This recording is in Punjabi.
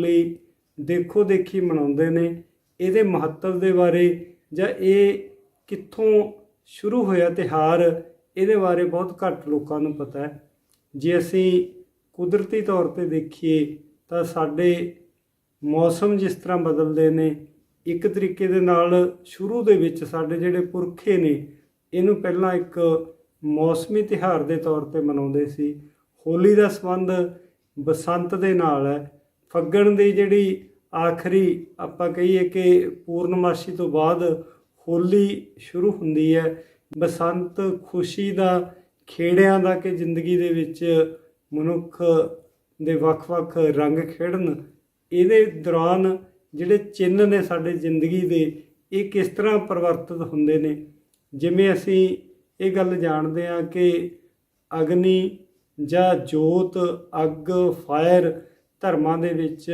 ਹੋਲੀ ਦੇਖੋ ਦੇਖੀ ਮਨਾਉਂਦੇ ਨੇ। ਇਹਦੇ ਮਹੱਤਵ ਦੇ ਬਾਰੇ ਜਾਂ ਇਹ ਕਿੱਥੋਂ ਸ਼ੁਰੂ ਹੋਇਆ ਤਿਹਾਰ ਇਹਦੇ ਬਾਰੇ ਬਹੁਤ ਘੱਟ ਲੋਕਾਂ ਨੂੰ ਪਤਾ ਹੈ। ਜੇ ਅਸੀਂ ਕੁਦਰਤੀ ਤੌਰ ਤੇ ਦੇਖੀਏ ਤਾਂ ਸਾਡੇ ਮੌਸਮ ਜਿਸ ਤਰ੍ਹਾਂ ਬਦਲਦੇ ਨੇ, ਇੱਕ ਤਰੀਕੇ ਦੇ ਨਾਲ ਸ਼ੁਰੂ ਦੇ ਵਿੱਚ ਸਾਡੇ ਜਿਹੜੇ ਪੁਰਖੇ ਨੇ, ਇਹਨੂੰ ਪਹਿਲਾਂ ਇੱਕ ਮੌਸਮੀ ਤਿਉਹਾਰ ਦੇ ਤੌਰ ਤੇ ਮਨਾਉਂਦੇ ਸੀ। ਹੋਲੀ ਦਾ ਸੰਬੰਧ ਬਸੰਤ ਦੇ ਨਾਲ ਹੈ। ਫੱਗਣ ਦੀ ਜਿਹੜੀ ਆਖਰੀ ਆਪਾਂ ਕਹੀਏ ਕਿ ਪੂਰਨਮਾਸ਼ੀ ਤੋਂ ਬਾਅਦ ਹੋਲੀ ਸ਼ੁਰੂ ਹੁੰਦੀ ਹੈ। ਬਸੰਤ ਖੁਸ਼ੀ ਦਾ, ਖੇੜਿਆਂ ਦਾ ਕਿ ਜ਼ਿੰਦਗੀ ਦੇ ਵਿੱਚ ਮਨੁੱਖ ਦੇ ਵੱਖ-ਵੱਖ ਰੰਗ ਖੇਡਣ, ਇਹਦੇ ਦੌਰਾਨ ਜਿਹੜੇ ਚਿੰਨ੍ਹ ਨੇ ਸਾਡੇ ਜ਼ਿੰਦਗੀ ਦੇ, ਇਹ ਕਿਸ ਤਰ੍ਹਾਂ ਪਰਿਵਰਤਿਤ ਹੁੰਦੇ ਨੇ? ਜਿਵੇਂ ਅਸੀਂ ਇਹ ਗੱਲ ਜਾਣਦੇ ਹਾਂ ਕਿ ਅਗਨੀ ਜਾਂ ਜੋਤ, ਅੱਗ, ਫਾਇਰ ਧਰਮਾਂ ਦੇ ਵਿੱਚ